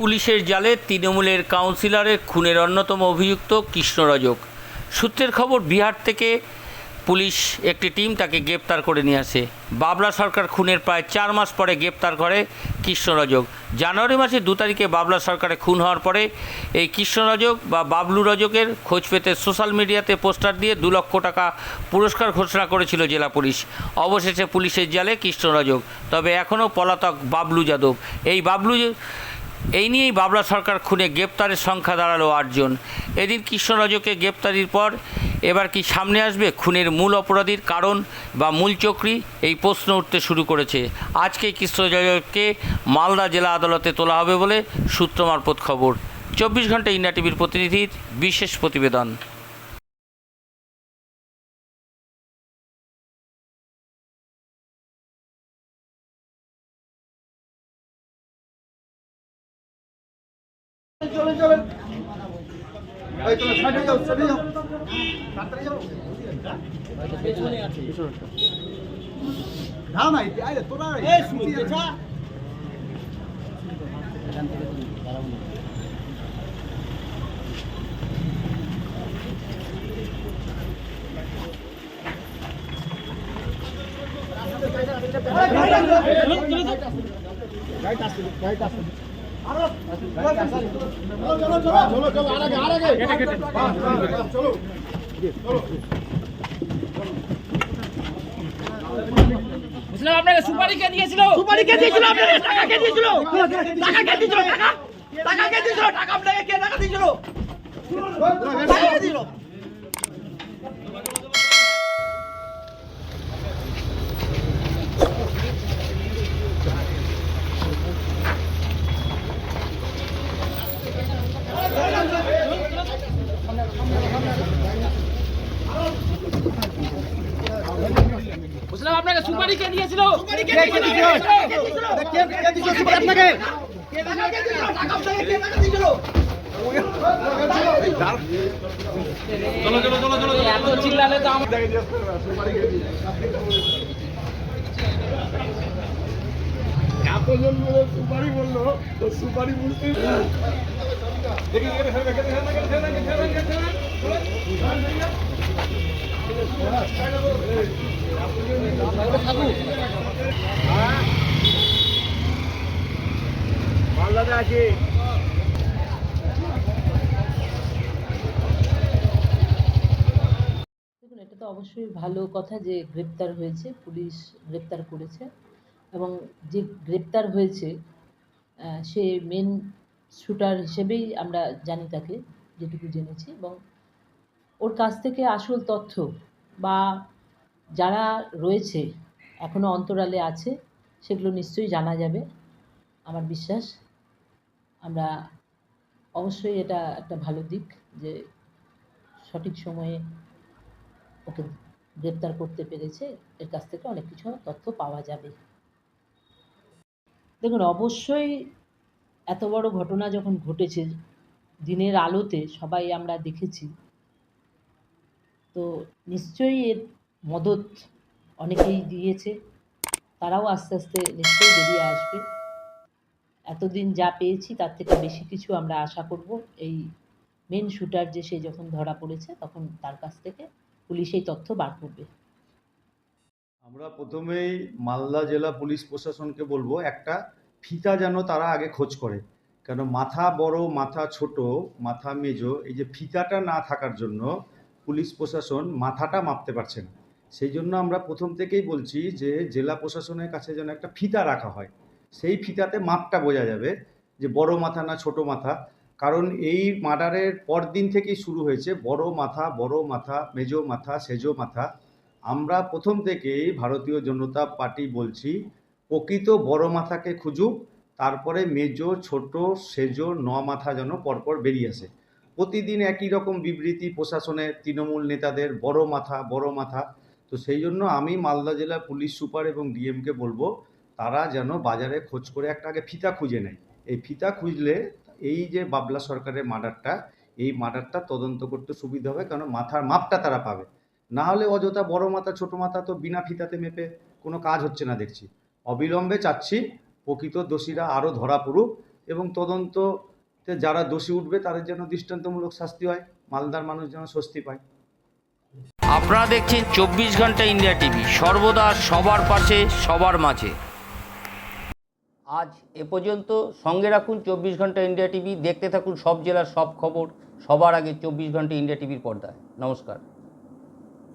পুলিশের জালে তৃণমূলের কাউন্সিলরের খুনের অন্যতম অভিযুক্ত কৃষ্ণরজক। সূত্রের খবর, বিহার থেকে পুলিশ একটি টিম তাকে গ্রেপ্তার করে নিয়ে আসে। বাবলা সরকার খুনের প্রায় চার মাস পরে গ্রেপ্তার করে কৃষ্ণরজক। জানুয়ারি মাসে দু তারিখে বাবলা সরকারে খুন হওয়ার পরে এই কৃষ্ণরজক বা বাবলু রজকের খোঁজ পেতে সোশ্যাল মিডিয়াতে পোস্টার দিয়ে দু লক্ষ টাকা পুরস্কার ঘোষণা করেছিল জেলা পুলিশ। অবশেষে পুলিশের জালে কৃষ্ণরজক। তবে এখনও পলাতক বাবলু যাদব। এই বাবলু এই নিয়েই বাবলা সরকার খুনে গ্রেপ্তারের সংখ্যা দাঁড়াল আটজন। এদিন কৃষ্ণরাজকে গ্রেপ্তারির পর এবার কি সামনে আসবে খুনের মূল অপরাধীর কারণ বা মূল চক্রি? এই প্রশ্ন উঠতে শুরু করেছে। আজকে কৃষ্ণরাজকে মালদা জেলা আদালতে তোলা হবে বলে সূত্র মারফত খবর। চব্বিশ ঘণ্টা ইন্ডিয়া টিভির প্রতিনিধির বিশেষ প্রতিবেদন। চলেন চলেন এই তোমরা সাইডে যাও সাইডে যাও। তাড়াতাড়ি যাও। না না আরে তোরা এই শুনছি পেছা চলো চলো চলো আর আপনাকে সুপারি কে দিয়েছিল? সুপারি কে দিয়েছিল আপনাকে? টাকা কে দিয়েছিল? টাকা কে দিয়েছিল? টাকা? টাকা কে দিয়েছিল? টাকা আপনাকে কে টাকা দিয়েছিল? টাকা দিয়েছিল? আপনাকে সুপারি কে দিয়েছিল সুপারি কে দিয়েছিল টাকা কে দিয়েছিল কে কে দিছো সুপার আপনাকে টাকা কে দিয়েছিল টাকা আপনাকে কে টাকা দিয়েছিল এত চিল্লালে তো আমার এতজন বলে সুপারি বলল তো সুপারি বুঝতে দেখি রেখে দেন রেখে দেন রেখে দেন রেখে দেন মালদাতে দেখুন, এটা তো অবশ্যই ভালো কথা যে গ্রেপ্তার হয়েছে, পুলিশ গ্রেপ্তার করেছে এবং যে গ্রেপ্তার হয়েছে সে মেন শুটার হিসেবেই আমরা জানি তাকে, যেটুকু জেনেছি এবং ওর কাছ থেকে আসল তথ্য বা যারা রয়েছে এখনও অন্তরালে আছে, সেগুলো নিশ্চয়ই জানা যাবে। আমার বিশ্বাস, আমরা অবশ্যই এটা একটা ভালো দিক যে সঠিক সময়ে ওকে গ্রেপ্তার করতে পেরেছে। এর কাছ থেকে অনেক কিছু তথ্য পাওয়া যাবে। দেখুন, অবশ্যই এত বড় ঘটনা যখন ঘটেছে, দিনের আলোতে সবাই আমরা দেখেছি তো নিশ্চয়ই এর মদত অনেকেই দিয়েছে। তারাও আস্তে আস্তে নিশ্চয়ই বেরিয়ে আসবে। এতদিন যা পেয়েছি, তার থেকে বেশি কিছু আমরা আশা করব। এই মেন শুটার যে সে যখন ধরা পড়েছে, তখন তার কাছ থেকে পুলিশ এই তথ্য বার করবে। আমরা প্রথমেই মালদা জেলা পুলিশ প্রশাসনকে বলব, একটা ফিতা যেন তারা আগে খোঁজ করে। কেন, মাথা বড়, মাথা ছোট, মাথা মেজো, এই যে ফিতাটা না থাকার জন্য পুলিশ প্রশাসন মাথাটা মাপতে পারছে না। সেই জন্য আমরা প্রথম থেকেই বলছি যে জেলা প্রশাসনের কাছে যেন একটা ফিতা রাখা হয়। সেই ফিতাতে মাপটা বোঝা যাবে যে বড় মাথা না ছোট মাথা। কারণ এই মার্ডারের পর দিন থেকেই শুরু হয়েছে, বড় মাথা বড় মাথা, মেজো মাথা, সেজো মাথা। আমরা প্রথম থেকেই ভারতীয় জনতা পার্টি বলছি, প্রকৃত বড় মাথাকে খুঁজুক, তারপরে মেজো, ছোট, সেজো, ন মাথা যেন পরপর বেরিয়ে আসে। প্রতিদিন একই রকম বিবৃতি প্রশাসনের তৃণমূল নেতাদের, বড় মাথা বড় মাথা। তো সেই জন্য আমি মালদা জেলা পুলিশ সুপার এবং ডিএমকে বলব, তারা যেন বাজারে খোঁজ করে একটা আগে ফিতা খুঁজে নেয়। এই ফিতা খুঁজলে এই যে বাবলা সরকারের মার্ডারটা, এই মার্ডারটা তদন্ত করতে সুবিধা হবে কারণ মাথার মাপটা তারা পাবে। না হলে অযথা বড় মাথা, ছোট মাথা তো বিনা ফিতাতে মেপে কোনো কাজ হচ্ছে না দেখছি। অবিলম্বে চাচ্ছি প্রকৃত দোষীরা আরও ধরা পড়ুক এবং তদন্ততে যারা দোষী উঠবে তাদের জন্য দৃষ্টান্তমূলক শাস্তি হয় মালদার মানুষ যেন স্বস্তি পায়। আপনারা দেখছেন চব্বিশ ঘণ্টা ইন্ডিয়া টিভি সর্বদা সবার পাশে সবার মাঝে। আজ এ পর্যন্ত সঙ্গে রাখুন চব্বিশ ঘণ্টা ইন্ডিয়া টিভি দেখতে থাকুন সব জেলার সব খবর সবার আগে চব্বিশ ঘণ্টা ইন্ডিয়া টিভির পর্দায়। নমস্কার।